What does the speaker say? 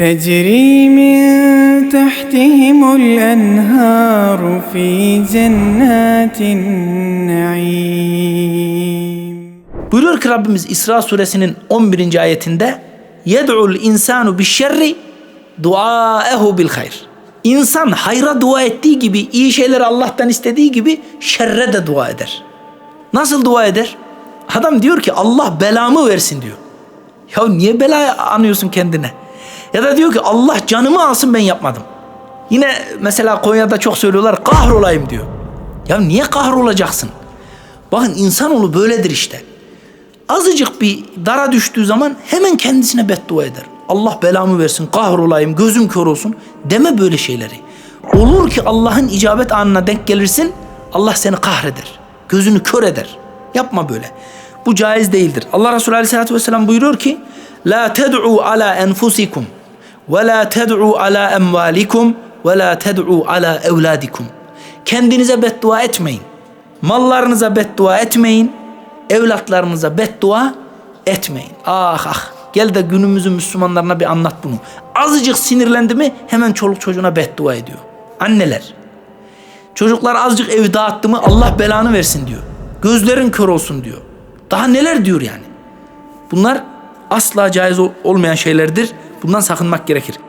تجري من تحتهم الأنهار في جنات النعيم Buyuruyor ki Rabbimiz İsra suresinin 11. ayetinde yed'ul insanu bi şerri duaehu bil hayr. İnsan hayra dua ettiği gibi, iyi şeyleri Allah'tan istediği gibi şerre de dua eder. Nasıl dua eder? Adam diyor ki Allah belamı versin diyor. Ya niye bela anıyorsun kendine? Ya da diyor ki Allah canımı alsın ben yapmadım. Yine mesela Konya'da çok söylüyorlar kahrolayım diyor. Ya niye kahrolacaksın? Bakın insanoğlu böyledir işte. Azıcık bir dara düştüğü zaman hemen kendisine beddua eder. Allah belamı versin, kahrolayım, gözüm kör olsun. Deme böyle şeyleri. Olur ki Allah'ın icabet anına denk gelirsin, Allah seni kahreder. Gözünü kör eder. Yapma böyle. Bu caiz değildir. Allah Resulü Aleyhisselatü Vesselam buyuruyor ki La ted'u ala enfusikum ve la ted'u ala emvalikum ve la ted'u ala evladikum. Kendinize beddua etmeyin. Mallarınıza beddua etmeyin. Evlatlarınıza beddua etmeyin. Ah ah. Gel de günümüzün Müslümanlarına bir anlat bunu. Azıcık sinirlendi mi hemen çoluk çocuğuna beddua ediyor. Anneler. Çocuklar azıcık evi dağıttı mı Allah belanı versin diyor. Gözlerin kör olsun diyor. Daha neler diyor yani. Bunlar asla caiz ol- olmayan şeylerdir. Bundan sakınmak gerekir.